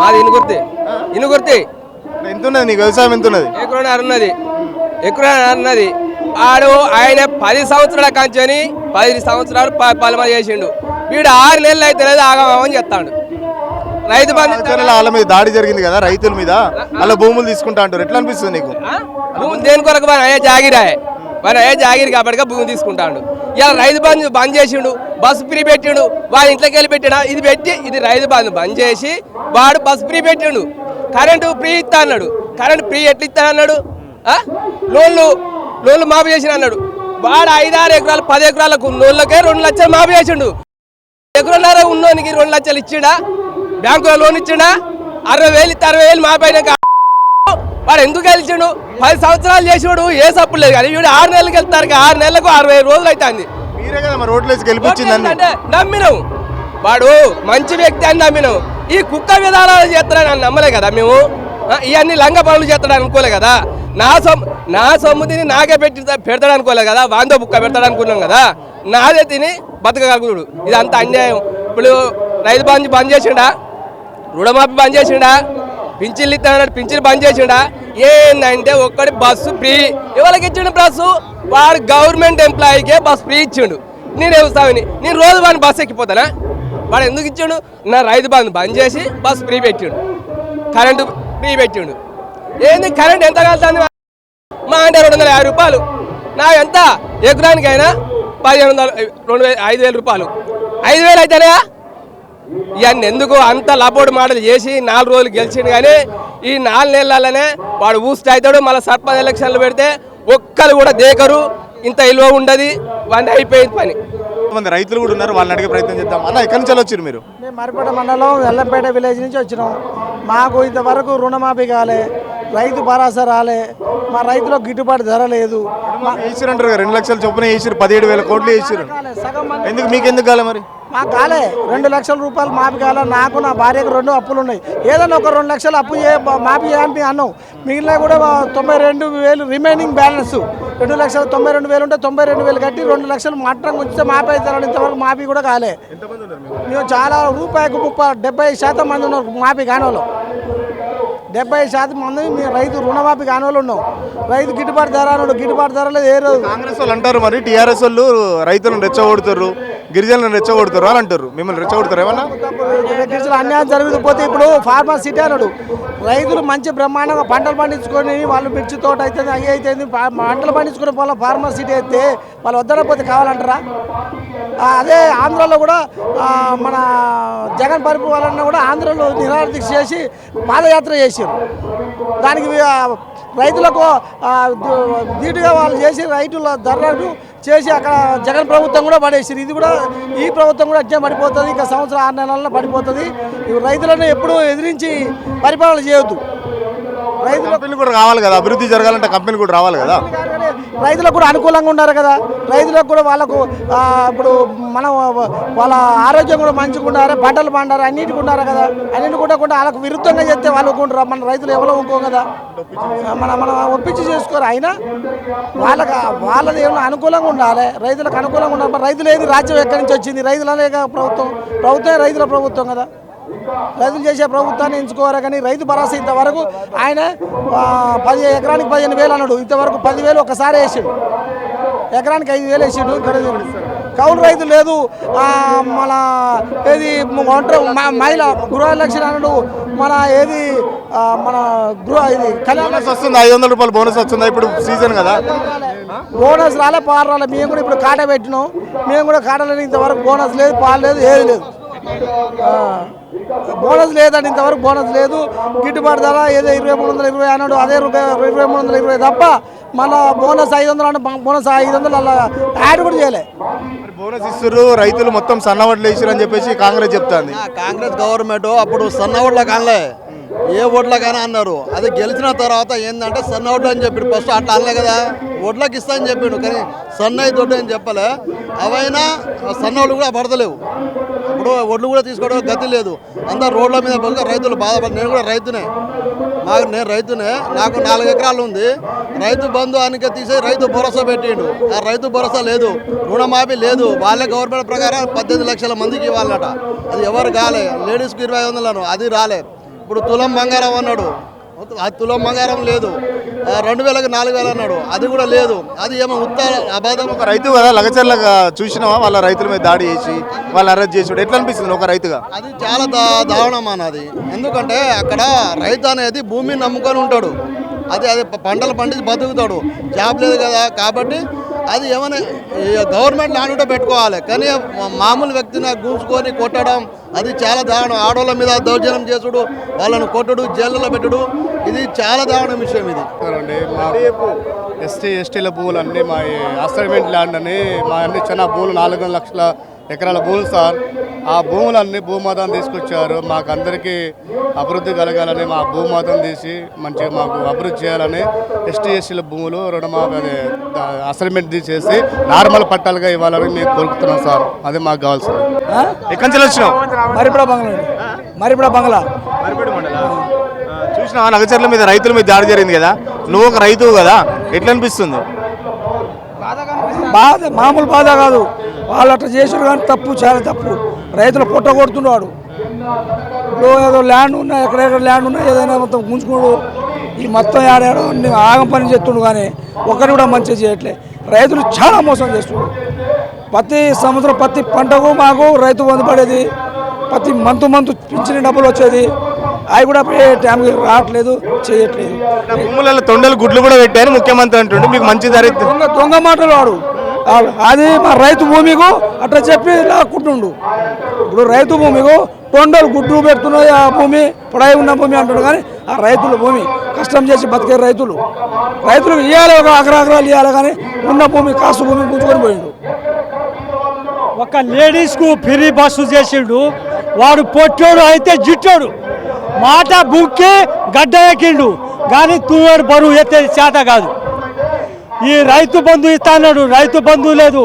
మాది ఇనుగుర్తి. ఇనుగుర్తి. ఎంత ఉన్నది నీకు వ్యవసాయం ఎంత ఉన్నది ఎకరన్నర ఉన్నది ఎకరన్నర ఉన్నది ఆడు ఆయన పది సంవత్సరాల కంచెని పది సంవత్సరాలు పలమ చేసిండు. వీడు ఆరు నెలలు అయితే లేదు ఆగమని చెప్తాడు. రైతు వాళ్ళ మీద దాడి జరిగింది కదా రైతుల మీద? వాళ్ళ భూములు తీసుకుంటా అంటారు. ఎట్లా అనిపిస్తుంది నీకు? దేని కొరకు అయ్యే జాగిరాయే. మన అయ్యే జాగిరి కాబట్టి భూమి తీసుకుంటాడు. ఇలా రైతు బంధు బంద్ చేసిండు బస్సు ఫ్రీ పెట్టిండు వాడి ఇంట్లోకి వెళ్ళి పెట్టినా ఇది పెట్టి ఇది రైతు బంధు బంద్ చేసి వాడు బస్సు ఫ్రీ పెట్టిండు. కరెంటు ఫ్రీ ఇస్తా అన్నాడు. కరెంట్ ఫ్రీ ఎట్లా ఇస్తా అన్నాడు? లోన్లు లోన్లు మాఫీ చేసిన అన్నాడు. వాడు ఐదారు ఎకరాలు పది ఎకరాలకు లోన్లకే రెండు లక్షలు మాఫీ చేసిండు. ఎకరన్నర ఉన్నోనికి రెండు లక్షలు ఇచ్చిండా? బ్యాంకులో లోన్ ఇచ్చిండా? అరవై వేలు ఇస్తే అరవై వేలు మాపైనాక వాడు ఎందుకు గెలిచిండు? పది సంవత్సరాలు చేసినాడు ఏ సప్పుడు లేదు కానీ వీడు ఆరు నెలలకు వెళ్తారు ఆరు నెలలకు అరవై రోజులు అవుతుంది. మీరే కదా మరి అంటే నమ్మినాం. వాడు మంచి వ్యక్తి అని నమ్మినాం. ఈ కుక్క విధానాలు చేస్తాడని అని నమ్మలే కదా మేము. ఇవన్నీ లంగ పనులు చేస్తాడు అనుకోలే కదా. నా సొమ్ము నా సొమ్ము తిని నాకే పెట్టి పెడతాడు అనుకోలే కదా. వాందో బుక్క పెడతాడు అనుకున్నాం కదా. నాదే తిని బతకగలుగుతాడు ఇది అంత అన్యాయం. ఇప్పుడు రైతు బంధు బంద్ చేసిండా? రుణమాఫీ బంద్ చేసిండా? పింఛన్లు ఇస్తానన్నాడు పింఛన్ బంద్ చేసిండా? ఏందంటే ఒక్కడి బస్సు ఫ్రీ. ఎవరికి ఇచ్చిండు బస్సు? వాడు గవర్నమెంట్ ఎంప్లాయీకే బస్సు ఫ్రీ ఇచ్చిండు. నేను వ్యవసాయని నేను రోజు వాడిని బస్సు ఎక్కిపోతానా? వాడు ఎందుకు ఇచ్చిండు? నా రైతు బంధు బంద్ చేసి బస్సు ఫ్రీ పెట్టిండు. కరెంటు ఫ్రీ పెట్టిండు. ఏంది కరెంట్ ఎంత కలుతుంది? మా అంటే రెండు వందల యాభై రూపాయలు. నా ఎంత? ఎకరానికైనా పదిహేను వందల రెండు వేల ఐదు వేల రూపాయలు. ఐదు వేలు అయితేనే ఇవన్నీ ఎందుకు అంత లబోడు మాటలు చేసి నాలుగు రోజులు గెలిచిండు కానీ ఈ నాలుగు నెలలనే వాడు ఊస్ట్ అవుతాడు మళ్ళీ సర్పంచ్ ఎలక్షన్లు పెడితే ఒక్కరు కూడా దేకరు ఇంత విలువ ఉండదు వాడిని అయిపోయింది పని. మంది రైతులు కూడా ఉన్నారు వాళ్ళని అడిగే ప్రయత్నం చేద్దాం. అన్న ఎక్కడి నుంచి వచ్చారు మీరు? మేము మరిపేట మండలం ఎల్లంపేట విలేజ్ నుంచి వచ్చినాం. మాకు ఇంతవరకు రుణమాఫీ కాలే రైతు భరోసా రాలే మా రైతులకు గిట్టుబాటు ధర లేదు. మా- వేసిరు అంటారు కదా, రెండు లక్షల చొప్పున వేసిరు పదిహేడు వేల కోట్లు వేసిరు ఎందుకు మీకు ఎందుకు కాలే మరి? మాకు కాలే. రెండు లక్షల రూపాయలు మాఫీ కాలే నాకు నా భార్యకు రెండు అప్పులు ఉన్నాయి. ఏదైనా ఒక రెండు లక్షలు అప్పు చే మాఫీ చేయని అన్నాం మిగిలిన కూడా తొంభై రెండు వేలు రిమైనింగ్ బ్యాలెన్స్ రెండు లక్షల తొంభై రెండు వేలు ఉంటే తొంభై రెండు వేలు కట్టి రెండు లక్షలు మాత్రం ఉంచితే మాఫీ అవుతారని ఇంతవరకు మాఫీ కూడా కాలే. మేము చాలా రూపాయకు ముప్పై డెబ్బై శాతం మంది ఉన్నారు మాఫీ కాని డెబ్బై శాతం మంది మేము రైతు రుణమాఫీ కాని వాళ్ళు ఉన్నాం. రైతు గిట్టుబాటు ధర అన్నాడు. గిట్టుబాటు ధర లేదు ఏ రోజు. కాంగ్రెస్ వాళ్ళు అంటారు మరి టీఆర్ఎస్ వాళ్ళు రైతులను రెచ్చగొడుతారు గిరిజనులను రెచ్చగొడతారు అని అంటారు. మిమ్మల్ని రెచ్చగొడతారు ఏమన్నా? గిరిజనులు అన్యాయం జరుగుతుపోతే ఇప్పుడు ఫార్మర్ సిటీ అన్నాడు. రైతులు మంచి బ్రహ్మాండంగా పంటలు పండించుకొని వాళ్ళు మిర్చి తోట అవుతుంది అవి అవుతుంది పంటలు పండించుకునే వాళ్ళ ఫార్మర్ సిటీ అయితే వాళ్ళు వద్దనపోతే కావాలంటారా? అదే ఆంధ్రాలో కూడా మన జగన్ పరిపాలన కూడా ఆంధ్రలో నిరాహార చేసి పాదయాత్ర చేశారు. దానికి రైతులకు ఆ, ధీటుగా వాళ్ళు చేసి రైతుల ధరలు చేసి అక్కడ జగన్ ప్రభుత్వం కూడా పడేసారు ఇది కూడా ఈ ప్రభుత్వం కూడా అట్నే పడిపోతుంది. ఇంకా సంవత్సరం ఆరు నెలల్లో పడిపోతుంది. రైతులను ఎప్పుడూ ఎదిరించి పరిపాలన చేయొద్దు. రైతులు కంపెనీలు కూడా రావాలి కదా అభివృద్ధి జరగాలంటే కంపెనీలు కూడా రావాలి కదా? రైతులకు కూడా అనుకూలంగా ఉన్నారు కదా. రైతులకు కూడా వాళ్ళకు ఇప్పుడు మనం వాళ్ళ ఆరోగ్యం కూడా మంచిగా ఉండాలి పంటలు పండారు అన్నిటికి ఉన్నారు కదా. అన్నిటి కూడా కూడా వాళ్ళకు విరుద్ధంగా చేస్తే వాళ్ళు ఒప్పుకుంటారు మన రైతులు ఎవరో ఒప్పుకో కదా. మన మనం ఒప్పించి చేసుకోరు. అయినా వాళ్ళకి వాళ్ళది ఏమైనా అనుకూలంగా ఉండాలి. రైతులకు అనుకూలంగా ఉండాలి. రైతులు ఏది రాజ్యం ఎక్కడి నుంచి వచ్చింది? రైతులనే ప్రభుత్వం. ప్రభుత్వమే రైతుల ప్రభుత్వం కదా. రైతులు చేసే ప్రభుత్వాన్ని ఎంచుకోవాలి కానీ రైతు భరోసా ఇంతవరకు ఆయన పది ఎకరానికి పదిహేను వేలు అన్నాడు. ఇంతవరకు పదివేలు ఒకసారి వేసాడు. ఎకరానికి ఐదు వేలు వేసాడు కౌలు రైతు లేదు. మన ఏది ఒంటరి మహిళ గృహలక్ష్మి అన్నాడు. మన ఏది మన గృహ ఇది కళ్యాణ బోనస్ వస్తుంది ఐదు వందల రూపాయలు బోనస్ వస్తుందా. ఇప్పుడు సీజన్ కదా. బోనస్ రాలే పాలు రాలే. మేము కూడా ఇప్పుడు కాట పెట్టినాం. మేము కూడా కాటలేదు ఇంతవరకు బోనస్ లేదు పాలు లేదు ఏది లేదు. బోనస్ లేదండి ఇంతవరకు బోనస్ లేదు. గిట్టుబాటు ధర ఏదో ఇరవై మూడు వందల ఇరవై అన్నాడు అదే రూపాయి ఇరవై మూడు వందల ఇరవై తప్ప మళ్ళా బోనస్ ఐదు వందలు అంటే బోనస్ ఐదు వందలు అలా యాడ్ కూడా చేయలే. మరి బోనస్ ఇస్తారు రైతులు మొత్తం సన్నవడ్లు వేసారు అని చెప్పేసి కాంగ్రెస్ చెప్తాంది. ఆ కాంగ్రెస్ గవర్నమెంట్ అప్పుడు సన్న ఓట్ల కానలే. ఏ ఓట్ల కానీ అన్నారు. అది గెలిచిన తర్వాత ఏంటంటే సన్న ఓట్లు అని చెప్పాడు. ఫస్ట్ అట్లా అనలే కదా. ఓట్లకి ఇస్తా అని చెప్పాడు కానీ సన్న అయితే ఓట్లు అని చెప్పలే. అవైనా సన్న ఓట్లు కూడా పడతలేవు. ఇప్పుడు ఒడ్లు కూడా తీసుకోవడం గతి లేదు. అందరు రోడ్ల మీద బతుక రైతులు బాధపడి నేను కూడా రైతునే. నాకు నేను రైతునే. నాకు నాలుగు ఎకరాలు ఉంది. రైతు బంధు అనిక తీసి రైతు భరోసా పెట్టిండు. ఆ రైతు భరోసా లేదు. రుణమాఫీ లేదు. వాళ్ళే గవర్నమెంట్ ప్రకారం పద్దెనిమిది లక్షల మందికి ఇవ్వాలట. అది ఎవరు కాలే. లేడీస్కి ఇరవై వందలను అది రాలే. ఇప్పుడు తులం బంగారం అన్నాడు. తులం బంగారం లేదు. రెండు వేలకు నాలుగు వేలు అన్నాడు. అది కూడా లేదు. అది ఏమో ఉత్తర అబాధం ఒక రైతు కదా లగచర్లగా చూసినావా? వాళ్ళ రైతుల మీద దాడి చేసి వాళ్ళు అరెస్ట్ చేసి ఎట్లా అనిపిస్తుంది ఒక రైతుగా? అది చాలా దా దారుణం అన్నది ఎందుకంటే అక్కడ రైతు అనేది భూమిని నమ్ముకొని ఉంటాడు. అది అది పంటలు పండించి బతుకుతాడు. జాబ్ లేదు కదా కాబట్టి అది ఏమైనా ఈ గవర్నమెంట్ ల్యాండ్ పెట్టుకోవాలి. కానీ మామూలు వ్యక్తిని గూంచుకొని కొట్టడం అది చాలా దారుణం. ఆడవాళ్ళ మీద దౌర్జన్యం చేసుడు వాళ్ళని కొట్టుడు జైళ్ళలో పెట్టుడు. ఇది చాలా దారుణ విషయం ఇది. ఎస్టీ ఎస్టీల భూములు అన్నీ మా అసైన్మెంట్ ల్యాండ్ అని మా అన్ని చిన్న భూములు నాలుగు లక్షల ఎకరాల భూములు సార్. ఆ భూములన్నీ భూమాతం తీసుకొచ్చారు. మాకు అందరికీ అభివృద్ధి కలగాలని మా భూమాతం తీసి మంచిగా మాకు అభివృద్ధి చేయాలని ఎస్టీ ఎస్టీల భూములు రుణమాఫీ అదే అసైన్మెంట్ తీసేసి నార్మల్ పట్టాలుగా ఇవ్వాలని మేము కోరుకుతున్నాం సార్. అది మాకు కావాల్సింది ఎక్కడి నుంచి వచ్చినావు? మరిపడ బంగ్లా. మరిపడ బంగ్లా. చూసినావా? లగచర్ల మీద రైతుల మీద దాడి జరిగింది కదా? నువ్వు ఒక రైతువు కదా? ఎట్లా అనిపిస్తుంది? బాధ మామూలు బాధ కాదు. వాళ్ళు అట్లా చేసారు కానీ తప్పు చాలా తప్పు. రైతులు పొట్ట కొడుతున్నాడు. ఇప్పుడు ఏదో ల్యాండ్ ఉన్నా ఎక్కడెక్కడ ల్యాండ్ ఉన్నా ఏదైనా మొత్తం గుంజుకోడు ఈ మొత్తం ఆడాడు ఆగం పని చేస్తుండు కానీ ఒక్కరు కూడా మంచిగా చేయట్లే. రైతులు చాలా మోసం చేస్తుండ్రు. ప్రతి సంవత్సరం ప్రతి పంటకు మాకు రైతు బంధు పడేది ప్రతి మంత్ మంత్ పింఛన్ డబ్బులు వచ్చేది. అవి కూడా టైంకి రావట్లేదు చేయట్లేదు. భూములలో తొండలు గుడ్లు కూడా పెట్టారు ముఖ్యమంత్రి అంటుండే మీకు మంచి దొంగ దొంగ మాటలు వాడు అది మా రైతు భూమికు అట్లా చెప్పి లాక్కుంటుండు. ఇప్పుడు రైతు భూమికు టొండలు గుడ్డు పెడుతున్నది ఆ భూమి పొడై ఉన్న భూమి అంటాడు కానీ ఆ రైతుల భూమి కష్టం చేసి బతికే రైతులు. రైతులకు ఇవ్వాలి ఒక అగ్రగ్రాలు ఇవ్వాలి కానీ ఉన్న భూమి కాసు భూమి గుంజుకొని పోయిండు. ఒక లేడీస్కు ఫ్రీ బస్సు చేసిండు. వాడు పొట్టోడు అయితే జిట్టోడు. మాట బుక్కి గడ్డ ఎక్కిండు. కానీ తువ్వాడు బరువు ఎత్తే చేత కాదు. ఈ రైతు బంధు ఇస్తా అన్నాడు. రైతు బంధు లేదు.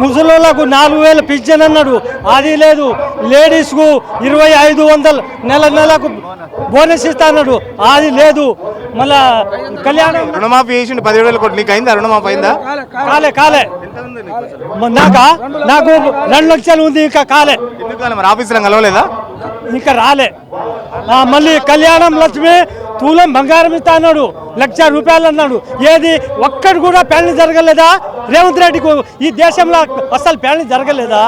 ముసలోళ్ళకు నాలుగు వేలు పింఛన్ అన్నాడు. అది లేదు. లేడీస్కు ఇరవై ఐదు వందలు నెల నెలకు బోనస్ ఇస్తా అన్నాడు. అది లేదు. మళ్ళా కళ్యాణం రుణమాఫీ చేసిండు. పదిహేడు వేల కోట్లు. నీకు అయిందా? రుణమాఫీ అయిందా? కాలే కాలే. నాకా? నాకు రెండు లక్షలు ఉంది ఇంకా కాలే. ఎందుకు మరి? ఆఫీసులో కలవలేదా? ఇంకా రాలే. మళ్ళీ కళ్యాణం లక్ష్మి తూలం బంగారం ఇస్తా అన్నాడు. లక్ష రూపాయలు అన్నాడు. ఏది? ఒక్కడు కూడా పెళ్ళి జరగలేదా? రేవంత్ రెడ్డికి ఈ దేశంలో అసలు పెళ్ళి జరగలేదా?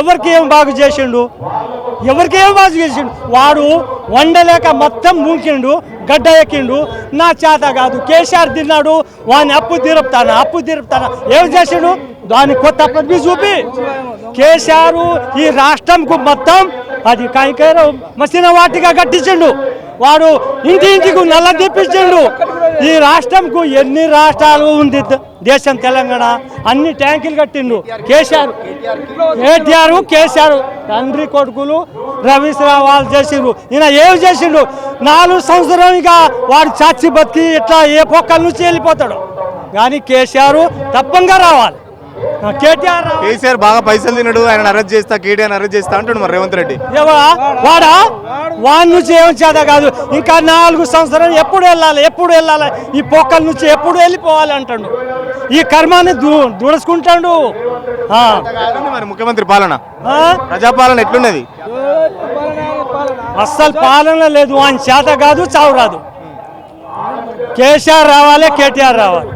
ఎవరికి ఏం బాగు చేసిండు? ఎవరికి ఏం బాగు చేసిండు? వాడు వండలేక మొత్తం మూకిండు గడ్డ ఎక్కిండు. నా చేత కాదు. కేసీఆర్ తిన్నాడు వాని అప్పు తీరుపుతానా? అప్పు తీరుపుతానా? ఏం చేసిండు? దాని కొత్త పద్ధతి చూపి. కేసీఆర్ ఈ రాష్ట్రంకు మొత్తం అది కాయకర మసిన వాటిగా కట్టించిండు. వాడు ఇంటి ఇంటికి నల్ల తెప్పించిండు. ఈ రాష్ట్రంకు ఎన్ని రాష్ట్రాలు ఉంది దేశం తెలంగాణ? అన్ని ట్యాంకులు కట్టిండు. కేసీఆర్ కేటీఆర్ కేసీఆర్ తండ్రి కొడుకులు రవీశ్రావు వాళ్ళు చేసిండ్రు. ఈయన ఏమి చేసిండు? నాలుగు సంవత్సరాలుగా వాడు చాచి బతికి ఇట్లా ఏ పొక్కల నుంచి వెళ్ళిపోతాడు? కానీ కేసీఆర్ తప్పంగా రావాలి. కేటీఆర్. కేసీఆర్ బాగా పైసలు తినడు ఆయన అరెస్ట్ చేస్తా కేటీఆర్ అరెస్ట్ చేస్తా అంటుండు మరి రేవంత్ రెడ్డి. వాడా? వాడి నుంచి ఏం చేత కాదు. ఇంకా నాలుగు సంవత్సరాలు ఎప్పుడు వెళ్ళాలి ఎప్పుడు వెళ్ళాలి? ఈ పొక్కల నుంచి ఎప్పుడు వెళ్ళిపోవాలి అంటాడు. ఈ కర్మాన్ని దూ. ఎట్లుంది మరి ముఖ్యమంత్రి పాలన? ప్రజాపాలన ఎట్లున్నది? అస్సలు పాలన లేదు. వాని చేత కాదు చావు రాదు. కేసీఆర్ రావాలి కేటీఆర్ రావాలి.